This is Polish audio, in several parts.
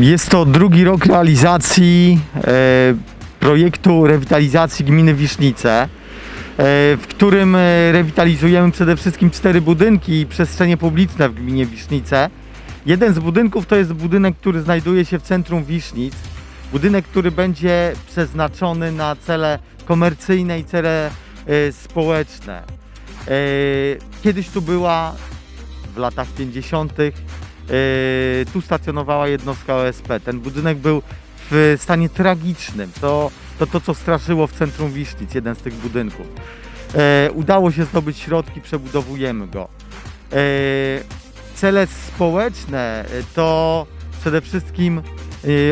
Jest to drugi rok realizacji e, projektu rewitalizacji gminy Wisznice, e, w którym e, rewitalizujemy przede wszystkim cztery budynki i przestrzenie publiczne w gminie Wisznice. Jeden z budynków to jest budynek, który znajduje się w centrum Wisznic. Budynek, który będzie przeznaczony na cele komercyjne i cele e, społeczne. E, Kiedyś tu była w latach 50. Yy, tu stacjonowała jednostka OSP. Ten budynek był w stanie tragicznym. To to, to co straszyło w centrum Wisznic, jeden z tych budynków. E, udało się zdobyć środki, przebudowujemy go. E, cele społeczne to przede wszystkim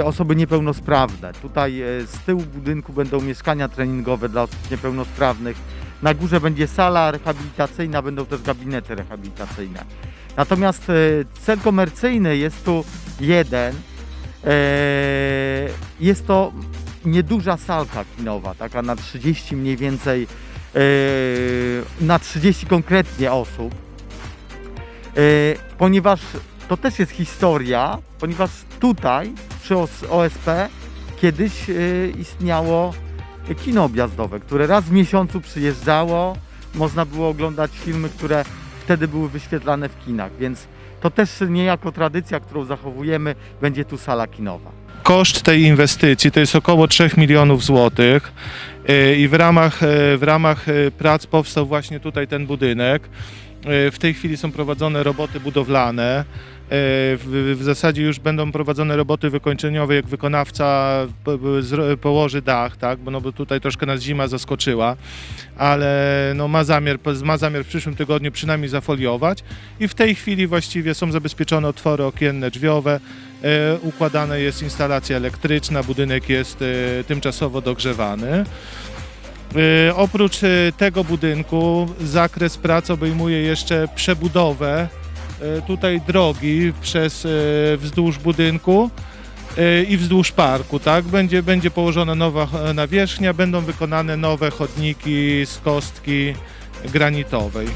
osoby niepełnosprawne. Tutaj z tyłu budynku będą mieszkania treningowe dla osób niepełnosprawnych. Na górze będzie sala rehabilitacyjna, będą też gabinety rehabilitacyjne. Natomiast e, cel komercyjny jest tu jeden. E, Jest to nieduża salka kinowa, taka na 30 mniej więcej, e, na 30 konkretnie osób. Ponieważ to też jest historia, ponieważ tutaj przy OS- OSP kiedyś istniało kino objazdowe, które raz w miesiącu przyjeżdżało, można było oglądać filmy, które wtedy były wyświetlane w kinach, więc to też niejako tradycja, którą zachowujemy, będzie tu sala kinowa. Koszt tej inwestycji to jest około 3 milionów złotych yy, i w ramach, yy, w ramach yy, prac powstał właśnie tutaj ten budynek. W tej chwili są prowadzone roboty budowlane. Yy, W, zasadzie już będą prowadzone roboty wykończeniowe, jak wykonawca położy dach, tak? bo, no, bo tutaj troszkę nas zima zaskoczyła, ale no, ma, zamiar, ma zamiar w przyszłym tygodniu przynajmniej zafoliować i w tej chwili właściwie są zabezpieczone otwory okienne, drzwiowe, E, układana jest instalacja elektryczna, budynek jest e, tymczasowo dogrzewany. E, Oprócz e, tego budynku zakres prac obejmuje jeszcze przebudowę e, tutaj drogi przez e, wzdłuż budynku e, i wzdłuż parku, tak? Będzie, będzie położona nowa e, nawierzchnia, będą wykonane nowe chodniki z kostki granitowej.